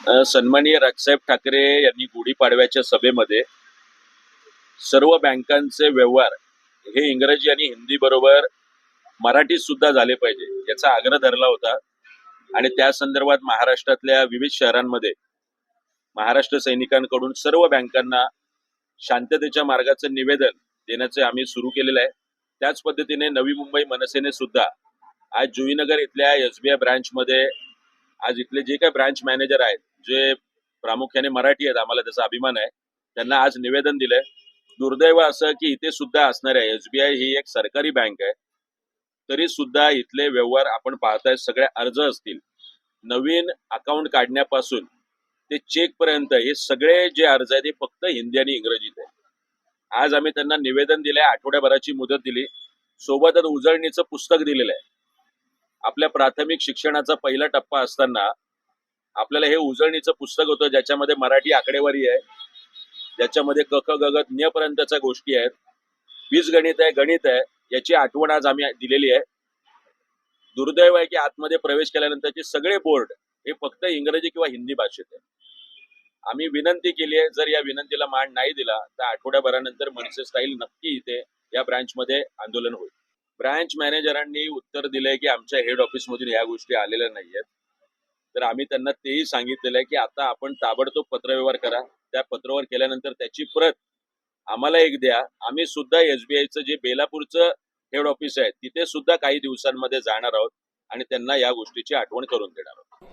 सन्माननीय राजसाहेब ठाकरे यांनी गुढीपाडव्याच्या सभेमध्ये सर्व बँकांचे व्यवहार हे इंग्रजी आणि हिंदी बरोबर मराठीत सुद्धा झाले पाहिजे याचा आग्रह धरला होता. आणि त्या संदर्भात महाराष्ट्रातल्या विविध शहरांमध्ये महाराष्ट्र सैनिकांकडून सर्व बँकांना शांततेच्या मार्गाचं निवेदन देण्याचे आम्ही सुरू केलेलं आहे. त्याच पद्धतीने नवी मुंबई मनसेने सुद्धा आज जुईनगर इथल्या एस बी आय ब्रँचमध्ये आज इथले जे काही ब्रांच मॅनेजर आहेत जे प्रामुख्याने मराठी आहेत आम्हाला त्याचा अभिमान आहे. त्यांना आज निवेदन दिलंय. दुर्दैव असं की इथे सुद्धा असणाऱ्या एसबीआय ही एक सरकारी बँक आहे. तरी सुद्धा इथले व्यवहार आपण पाहताय सगळे अर्ज असतील. नवीन अकाउंट काढण्यापासून ते चेक पर्यंत हे सगळे जे अर्ज आहेत ते फक्त हिंदी आणि इंग्रजीत आहे आज आम्ही त्यांना निवेदन दिलंय आठवड्याभराची मुदत दिली. सोबतच उजळणीचं पुस्तक दिलेलं आहे. आपल्या प्राथमिक शिक्षणाचा पहिला टप्पा असताना आपल्याला हे उजळणीचं पुस्तक होतं ज्याच्यामध्ये मराठी आकडेवारी आहे ज्याच्यामध्ये कख गगत नियपर्यंतच्या गोष्टी आहेत. वीज गणित आहे गणित आहे याची आठवण आज आम्ही दिलेली आहे. दुर्दैव आहे की आतमध्ये प्रवेश केल्यानंतरचे सगळे बोर्ड हे फक्त इंग्रजी किंवा हिंदी भाषेत आहे. आम्ही विनंती केली आहे जर या विनंतीला मान नाही दिला तर आठवड्याभरानंतर मनसे स्टाईल नक्की इथे या ब्रँचमध्ये आंदोलन होईल. ब्रांच मॅनेजरांनी उत्तर दिलंय की आमच्या हेड ऑफिसमधून या गोष्टी आलेल्या नाहीयेत. तर आम्ही त्यांना तेही सांगितलेलं आहे की आता आपण ताबडतोब पत्रव्यवहार करा. त्या पत्रव्यवहार केल्यानंतर त्याची प्रत आम्हाला एक द्या. आम्ही सुद्धा एसबीआयचं जे बेलापूरचं हेड ऑफिस आहे तिथे सुद्धा काही दिवसांमध्ये जाणार आहोत आणि त्यांना या गोष्टीची आठवण करून देणार आहोत.